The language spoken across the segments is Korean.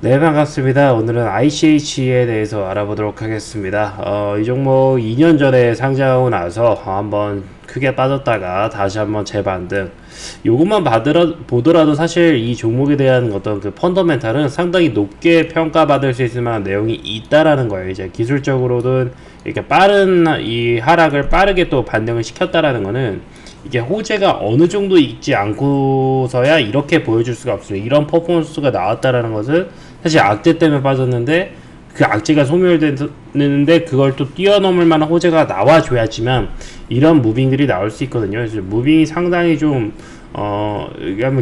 네 반갑습니다. 오늘은 ICH에 대해서 알아보도록 하겠습니다. 어, 이 종목 2년 전에 상장하고 나서 한번 크게 빠졌다가 다시 한번 재반등. 요것만 받으라, 보더라도 사실 이 종목에 대한 어떤 그 펀더멘탈은 상당히 높게 평가받을 수 있을 만한 내용이 있다라는 거예요. 이제 기술적으로든 이렇게 빠른 이 하락을 빠르게 또 반등을 시켰다라는 거는 이게 호재가 어느 정도 있지 않고서야 이렇게 보여줄 수가 없습니다. 이런 퍼포먼스가 나왔다라는 것은 사실 악재 때문에 빠졌는데 그 악재가 소멸되는데 그걸 또 뛰어넘을 만한 호재가 나와줘야지만 이런 무빙들이 나올 수 있거든요. 그래서 무빙이 상당히 좀 어,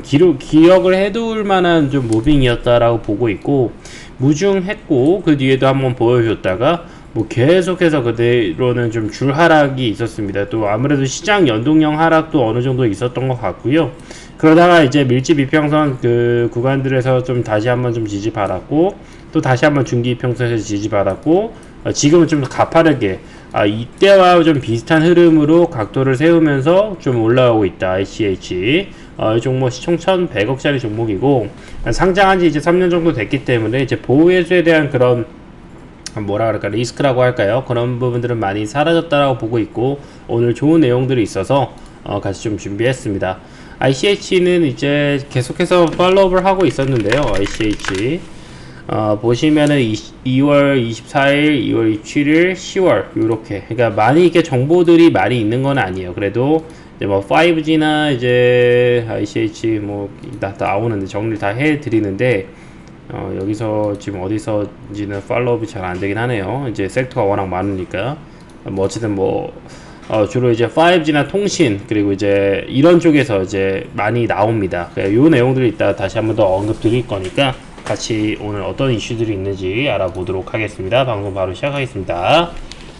기록, 기억을 해둘 만한 좀 무빙이었다라고 보고 있고, 무중했고, 그 뒤에도 한번 보여줬다가, 뭐 계속해서 그대로는 좀 줄 하락이 있었습니다. 또 아무래도 시장 연동형 하락도 어느 정도 있었던 것 같고요. 그러다가 이제 밀집 이평선 그 구간들에서 좀 다시 한번 좀 지지 받았고, 또 다시 한번 중기 이평선에서 지지 받았고, 어, 지금은 좀 가파르게 아, 이때와 좀 비슷한 흐름으로 각도를 세우면서 좀 올라오고 있다. ICH. 어, 이 종목 시총 1,100억짜리 종목이고 상장한 지 이제 3년 정도 됐기 때문에 이제 보호해수에 대한 그런 뭐라 그럴까 리스크라고 할까요? 그런 부분들은 많이 사라졌다라고 보고 있고 오늘 좋은 내용들이 있어서 어, 같이 좀 준비했습니다. ICH는 이제 계속해서 팔로우를 하고 있었는데요. ICH 어, 보시면은 2, 월 24일, 2월 27일, 10월 이렇게 그러니까 많이 이렇게 정보들이 많이 있는 건 아니에요. 그래도 이제 뭐 5G나 이제 ICH 뭐다 나오는데 정리 다 해드리는데 어, 여기서 지금 어디서인지는 팔로우업이 잘 안 되긴 하네요. 이제 섹터가 워낙 많으니까 뭐 어쨌든 뭐 어, 주로 이제 5G나 통신 그리고 이제 이런 쪽에서 이제 많이 나옵니다. 이 내용들이 이따 다시 한번 더 언급 드릴 거니까 같이 오늘 어떤 이슈들이 있는지 알아보도록 하겠습니다. 방송 바로 시작하겠습니다.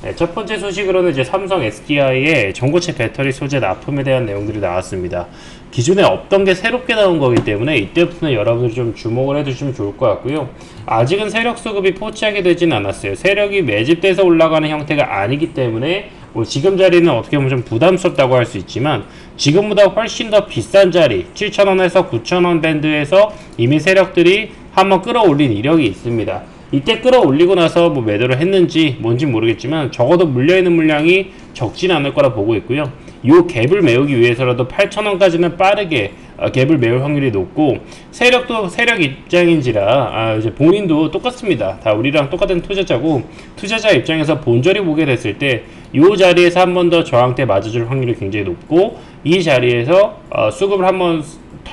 네, 첫 번째 소식으로는 이제 삼성 SDI의 전고체 배터리 소재 납품에 대한 내용들이 나왔습니다. 기존에 없던 게 새롭게 나온 거기 때문에 이때부터는 여러분들이 좀 주목을 해주시면 좋을 것 같고요. 아직은 세력 수급이 포착이 되진 않았어요. 세력이 매집돼서 올라가는 형태가 아니기 때문에 뭐 지금 자리는 어떻게 보면 좀 부담스럽다고 할 수 있지만 지금보다 훨씬 더 비싼 자리 7,000원에서 9,000원 밴드에서 이미 세력들이 한번 끌어올린 이력이 있습니다. 이때 끌어올리고 나서 뭐 매도를 했는지 뭔지 모르겠지만 적어도 물려있는 물량이 적진 않을 거라 보고 있고요. 이 갭을 메우기 위해서라도 8,000원까지는 빠르게 어, 갭을 메울 확률이 높고 세력도 세력 입장인지라 아, 이제 본인도 똑같습니다. 다 우리랑 똑같은 투자자고 투자자 입장에서 본절이 보게 됐을 때 이 자리에서 한 번 더 저항대 맞아줄 확률이 굉장히 높고 이 자리에서 어, 수급을 한번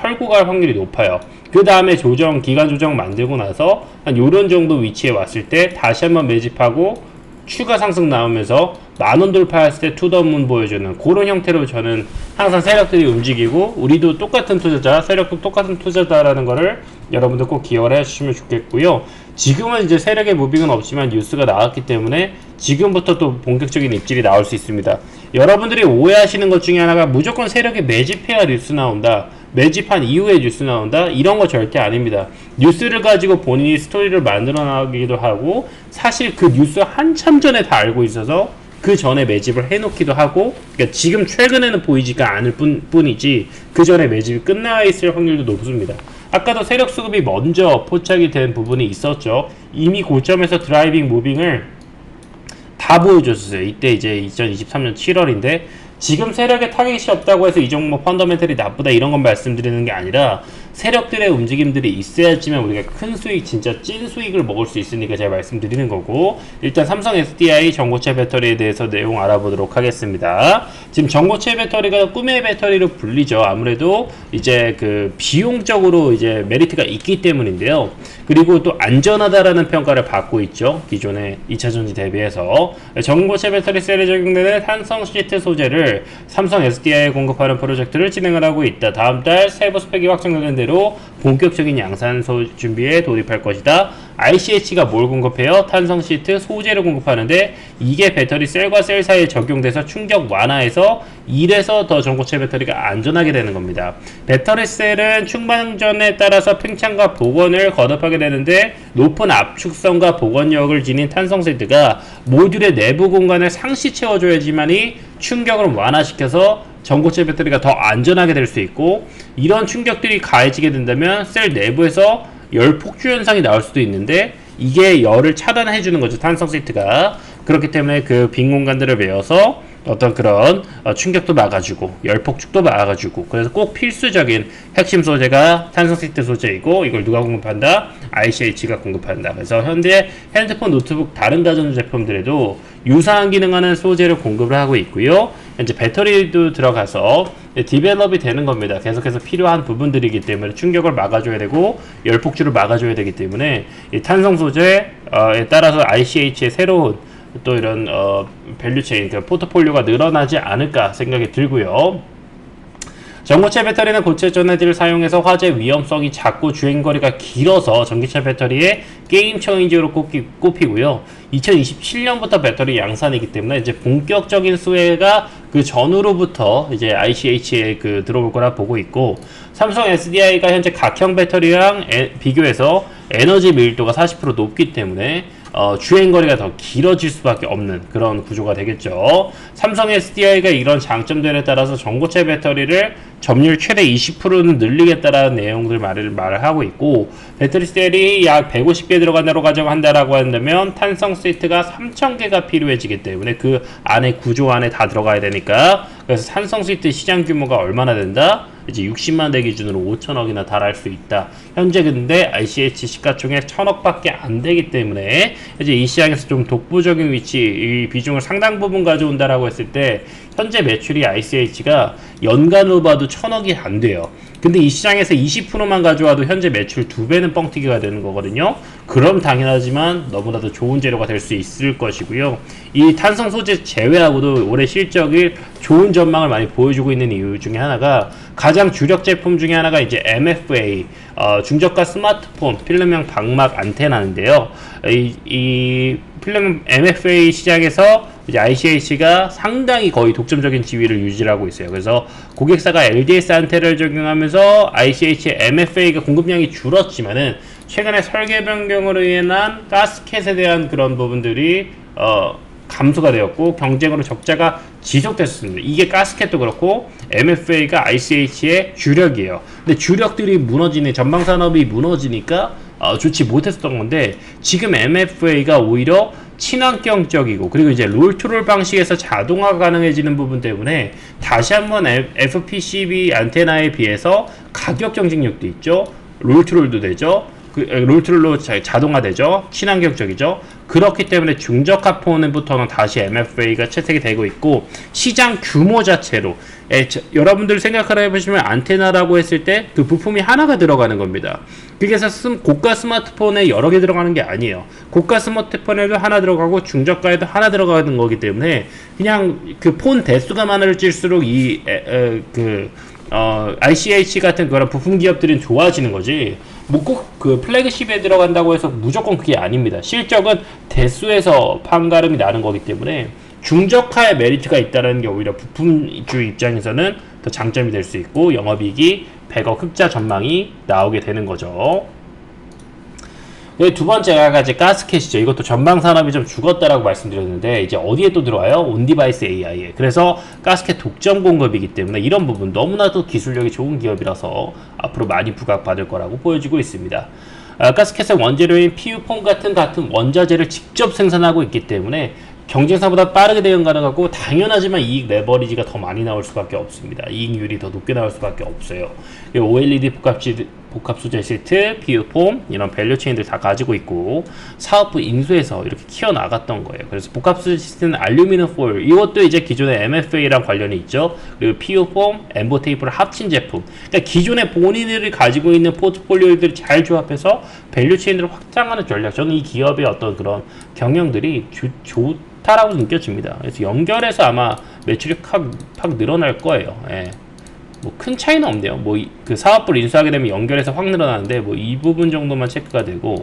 갈 확률이 높아요. 그 다음에 조정, 기간 조정 만들고 나서 한 요런 정도 위치에 왔을 때 다시 한번 매집하고 추가 상승 나오면서 만원 돌파했을 때 투더문 보여주는 그런 형태로 저는 항상 세력들이 움직이고 우리도 똑같은 투자자, 세력도 똑같은 투자자라는 거를 여러분들 꼭 기억을 해주시면 좋겠고요. 지금은 이제 세력의 무빙은 없지만 뉴스가 나왔기 때문에 지금부터 또 본격적인 입질이 나올 수 있습니다. 여러분들이 오해하시는 것 중에 하나가 무조건 세력에 매집해야 뉴스 나온다. 매집한 이후에 뉴스 나온다? 이런 거 절대 아닙니다. 뉴스를 가지고 본인이 스토리를 만들어 나가기도 하고, 사실 그 뉴스 한참 전에 다 알고 있어서 그 전에 매집을 해놓기도 하고, 그러니까 지금 최근에는 보이지가 않을 뿐, 뿐이지, 그 전에 매집이 끝나 있을 확률도 높습니다. 아까도 세력 수급이 먼저 포착이 된 부분이 있었죠. 이미 고점에서 드라이빙 무빙을 다 보여줬어요. 이때 이제 2023년 7월인데 지금 세력의 타겟이 없다고 해서 이 종목 펀더멘털이 나쁘다 이런 건 말씀드리는 게 아니라 세력들의 움직임들이 있어야지만 우리가 큰 수익 진짜 찐 수익을 먹을 수 있으니까 제가 말씀드리는 거고 일단 삼성 SDI 전고체 배터리에 대해서 내용 알아보도록 하겠습니다. 지금 전고체 배터리가 꿈의 배터리로 불리죠. 아무래도 이제 그 비용적으로 이제 메리트가 있기 때문인데요. 그리고 또 안전하다라는 평가를 받고 있죠. 기존의 2차 전지 대비해서 전고체 배터리 셀에 적용되는 탄성 시트 소재를 삼성 SDI에 공급하는 프로젝트를 진행을 하고 있다. 다음 달 세부 스펙이 확정되는 대로 본격적인 양산소 준비에 돌입할 것이다. ICH가 뭘 공급해요? 탄성 시트 소재를 공급하는데 이게 배터리 셀과 셀 사이에 적용돼서 충격 완화해서 1에서 더 전고체 배터리가 안전하게 되는 겁니다. 배터리 셀은 충만전에 따라서 팽창과 복원을 거듭하게 되는데 높은 압축성과 복원력을 지닌 탄성 세트가 모듈의 내부 공간을 상시 채워줘야지만이 충격을 완화시켜서 전고체 배터리가 더 안전하게 될 수 있고 이런 충격들이 가해지게 된다면 셀 내부에서 열 폭주 현상이 나올 수도 있는데 이게 열을 차단해 주는 거죠 탄성 시트가. 그렇기 때문에 그 빈 공간들을 메워서 어떤 그런 어, 충격도 막아주고 열 폭죽도 막아주고 그래서 꼭 필수적인 핵심 소재가 탄성 시트 소재이고 이걸 누가 공급한다? ICH가 공급한다. 그래서 현대 핸드폰 노트북 다른 가전 제품들에도 유사한 기능하는 소재를 공급을 하고 있고요 이제 배터리도 들어가서 디벨롭이 되는 겁니다. 계속해서 필요한 부분들이기 때문에 충격을 막아줘야 되고 열 폭주를 막아줘야 되기 때문에 이 탄성 소재에 따라서 ICH의 새로운 또 이런 어, 밸류체인 그 포트폴리오가 늘어나지 않을까 생각이 들고요. 전고체 배터리는 고체 전해질을 사용해서 화재 위험성이 작고 주행거리가 길어서 전기차 배터리의 게임 체인지로 꼽기, 꼽히고요. 2027년부터 배터리 양산이기 때문에 이제 본격적인 수혜가 그 전후로부터 이제 ICH에 그 들어올 거라 보고 있고 삼성 SDI가 현재 각형 배터리랑 에, 비교해서 에너지 밀도가 40% 높기 때문에 어, 주행 거리가 더 길어질 수밖에 없는 그런 구조가 되겠죠. 삼성 SDI가 이런 장점들에 따라서 전고체 배터리를 점유율 최대 20%는 늘리겠다라는 내용들 말을 말을 하고 있고 배터리 셀이 약 150개 들어간다고 가정한다라고 한다면 탄성 세트가 3,000개가 필요해지기 때문에 그 안에 구조 안에 다 들어가야 되니까 그래서 탄성 세트 시장 규모가 얼마나 된다? 이제 60만 대 기준으로 5천억이나 달할 수 있다. 현재 근데 ICH 시가총액 1천억밖에 안 되기 때문에 이제 이 시장에서 좀 독보적인 위치, 이 비중을 상당 부분 가져온다라고 했을 때 현재 매출이 ICH가 연간으로 봐도 천억이 안 돼요. 근데 이 시장에서 20%만 가져와도 현재 매출 두 배는 뻥튀기가 되는 거거든요. 그럼 당연하지만 너무나도 좋은 재료가 될 수 있을 것이고요. 이 탄성 소재 제외하고도 올해 실적이 좋은 전망을 많이 보여주고 있는 이유 중에 하나가 가장 주력 제품 중에 하나가 이제 MFA 어, 중저가 스마트폰 필름형 방막 안테나인데요. 이, 이 필름 MFA 시장에서 이제 ICH가 상당히 거의 독점적인 지위를 유지하고 있어요. 그래서 고객사가 LDS 안테나를 적용하면서 ICH의 MFA가 공급량이 줄었지만은 최근에 설계 변경으로 인한 가스켓에 대한 그런 부분들이 어, 감소가 되었고 경쟁으로 적자가 지속됐습니다. 이게 가스켓도 그렇고 MFA가 ICH의 주력이에요. 근데 주력들이 무너지는 전방 산업이 무너지니까 어, 좋지 못했었던 건데 지금 MFA가 오히려 친환경적이고 그리고 이제 롤투롤 방식에서 자동화 가능해지는 부분 때문에 다시 한번 FPCB 안테나에 비해서 가격 경쟁력도 있죠. 롤투롤도 되죠. 그 롤트롤로 자동화되죠. 친환경적이죠. 그렇기 때문에 중저가 폰부터는 다시 MFA가 채택이 되고 있고 시장 규모 자체로 에, 저, 여러분들 생각을 해보시면 안테나라고 했을 때 그 부품이 하나가 들어가는 겁니다. 그래서 스, 고가 스마트폰에 여러 개 들어가는 게 아니에요. 고가 스마트폰에도 하나 들어가고 중저가에도 하나 들어가는 거기 때문에 그냥 그 폰 대수가 많을수록 이그 어, ICH 같은 그런 부품 기업들은 좋아지는 거지. 뭐 꼭 그 플래그십에 들어간다고 해서 무조건 그게 아닙니다. 실적은 대수에서 판가름이 나는 거기 때문에 중저가의 메리트가 있다는 게 오히려 부품주 입장에서는 더 장점이 될 수 있고 영업이익이 100억 흑자 전망이 나오게 되는 거죠. 네, 두 번째가 이제 가스켓이죠. 이것도 전방 산업이 좀 죽었다라고 말씀드렸는데 이제 어디에 또 들어와요? 온디바이스 AI에. 그래서 가스켓 독점 공급이기 때문에 이런 부분 너무나도 기술력이 좋은 기업이라서 앞으로 많이 부각받을 거라고 보여지고 있습니다. 아, 가스켓의 원재료인 PU폼 같은 같은 원자재를 직접 생산하고 있기 때문에 경쟁사보다 빠르게 대응 가능하고 당연하지만 이익 레버리지가 더 많이 나올 수밖에 없습니다. 이익률이 더 높게 나올 수밖에 없어요. OLED 복합지, 복합 소재 시트, 비유폼 이런 밸류 체인들 다 가지고 있고 사업부 인수해서 이렇게 키워 나갔던 거예요. 그래서 복합 소재 시트는 알루미늄 포일 이것도 이제 기존의 MFA랑 관련이 있죠. 그리고 PU4, 엠보 테이프를 합친 제품. 그러니까 기존의 본인들이 가지고 있는 포트폴리오들을 잘 조합해서 밸류 체인들을 확장하는 전략. 저는 이 기업의 어떤 그런 경영들이 주, 좋 다라고 느껴집니다. 그래서 연결해서 아마 매출이 확, 확 늘어날 거예요. 예. 뭐큰 차이는 없네요. 뭐 그 사업부를 인수하게 되면 연결해서 확 늘어나는데 뭐 이 부분 정도만 체크가 되고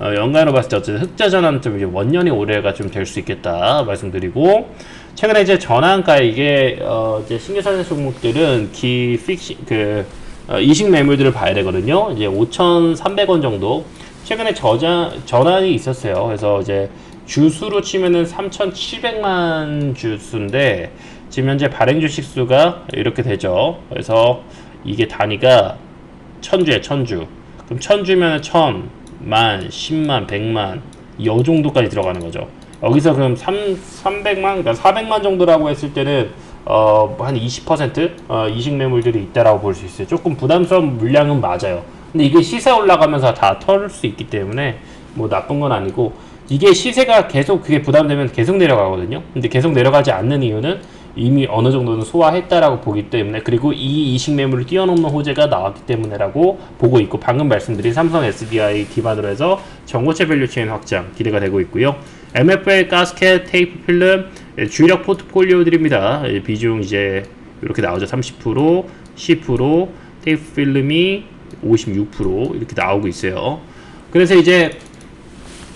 어, 연간으로 봤을 때 어쨌든 흑자 전환 좀 이제 원년이 올해가 좀 될 수 있겠다 말씀드리고 최근에 이제 전환가 이게 어 이제 신규사세 종목들은 기 픽시 그 어, 이식 매물들을 봐야 되거든요. 이제 5,300원 정도 최근에 저자 전환이 있었어요. 그래서 이제 주수로 치면은 3,700만 주수인데 지금 현재 발행 주식 수가 이렇게 되죠. 그래서 이게 단위가 천주에 천주. 그럼 천 주면 천, 만, 십만, 백만 요 정도까지 들어가는 거죠. 여기서 그럼 3, 300만, 그러니까 400만 정도라고 했을 때는 어, 한 20% 어, 이식 매물들이 있다라고 볼 수 있어요. 조금 부담스러운 물량은 맞아요. 근데 이게 시세 올라가면서 다 털 수 있기 때문에 뭐 나쁜 건 아니고 이게 시세가 계속 그게 부담되면 계속 내려가거든요. 근데 계속 내려가지 않는 이유는 이미 어느 정도는 소화했다라고 보기 때문에 그리고 이 이식 매물을 뛰어넘는 호재가 나왔기 때문에라고 보고 있고 방금 말씀드린 삼성 SDI 기반으로 해서 전고체 밸류 체인 확장 기대가 되고 있고요. MFA 가스켓 테이프 필름 예, 주력 포트폴리오들입니다. 예, 비중 이제 이렇게 나오죠. 30%, 10%, 테이프 필름이 56% 이렇게 나오고 있어요. 그래서 이제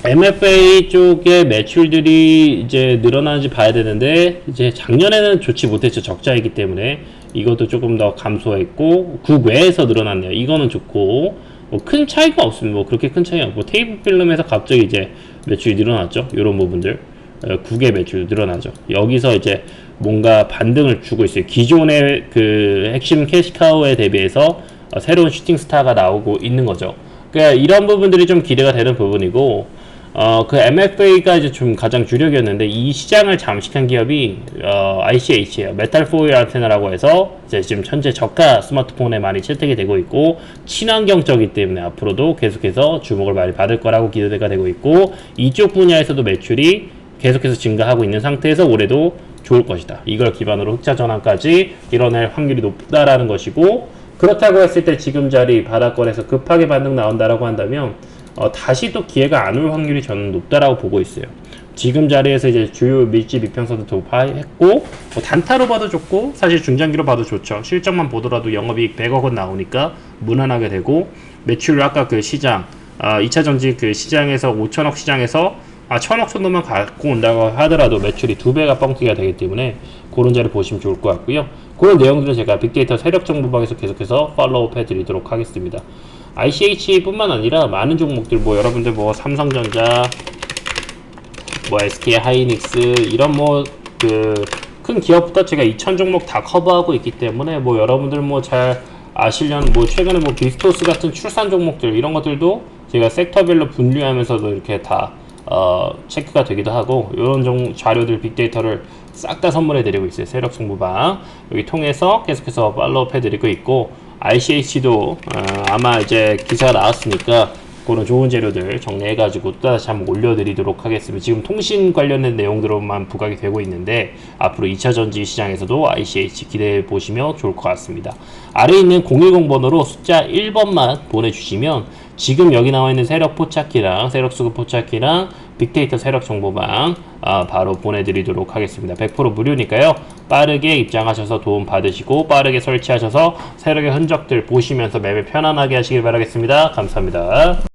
MFA 쪽의 매출들이 이제 늘어나는지 봐야 되는데 이제 작년에는 좋지 못했죠. 적자이기 때문에. 이것도 조금 더 감소했고 국외에서 늘어났네요. 이거는 좋고 뭐 큰 차이가 없습니다. 뭐 그렇게 큰 차이가 없고 테이프 필름에서 갑자기 이제 매출이 늘어났죠. 이런 부분들. 어, 국외 매출 늘어나죠. 여기서 이제 뭔가 반등을 주고 있어요. 기존의 그 핵심 캐시카우에 대비해서 어, 새로운 슈팅 스타가 나오고 있는 거죠. 그러니까 이런 부분들이 좀 기대가 되는 부분이고 어, 그 MFA가 이제 좀 가장 주력이었는데 이 시장을 잠식한 기업이 어, ICH예요. 메탈 포일 안테나라고 해서 이제 지금 현재 저가 스마트폰에 많이 채택이 되고 있고 친환경적이기 때문에 앞으로도 계속해서 주목을 많이 받을 거라고 기대가 되고 있고 이쪽 분야에서도 매출이 계속해서 증가하고 있는 상태에서 올해도 좋을 것이다. 이걸 기반으로 흑자 전환까지 이뤄낼 확률이 높다라는 것이고 그렇다고 했을 때 지금 자리 바닥권에서 급하게 반등 나온다라고 한다면 어, 다시 또 기회가 안 올 확률이 저는 높다라고 보고 있어요. 지금 자리에서 이제 주요 밀집 이평선도 돌파했고 뭐 단타로 봐도 좋고 사실 중장기로 봐도 좋죠. 실적만 보더라도 영업이익 100억 원 나오니까 무난하게 되고 매출 아까 그 시장 아, 2차 전지 그 시장에서 5천억 시장에서 아, 천억 정도만 갖고 온다고 하더라도 매출이 두 배가 뻥튀기가 되기 때문에 그런 자리 보시면 좋을 것 같고요. 그런 내용들은 제가 빅데이터 세력 정보방에서 계속해서 팔로우 해드리도록 하겠습니다. ICH뿐만 아니라 많은 종목들 뭐 여러분들 뭐 삼성전자 뭐 SK 하이닉스 이런 뭐 그 큰 기업부터 제가 2천 종목 다 커버하고 있기 때문에 뭐 여러분들 뭐 잘 아시려는 뭐 최근에 뭐 비스토스 같은 출산 종목들 이런 것들도 제가 섹터별로 분류하면서도 이렇게 다 어, 체크가 되기도 하고 이런 종 자료들 빅데이터를 싹 다 선물해 드리고 있어요. 세력 정보방. 여기 통해서 계속해서 팔로우 해 드리고 있고 ICH도 어, 아마 이제 기사가 나왔으니까 그런 좋은 재료들 정리해가지고 또 다시 한번 올려드리도록 하겠습니다. 지금 통신 관련된 내용들로만 부각이 되고 있는데 앞으로 2차 전지 시장에서도 ICH 기대해 보시면 좋을 것 같습니다. 아래에 있는 010 번호로 숫자 1번만 보내주시면 지금 여기 나와 있는 세력 포착기랑 세력 수급 포착기랑 빅데이터 세력 정보방 아, 바로 보내드리도록 하겠습니다. 100% 무료니까요. 빠르게 입장하셔서 도움 받으시고 빠르게 설치하셔서 세력의 흔적들 보시면서 매매 편안하게 하시길 바라겠습니다. 감사합니다.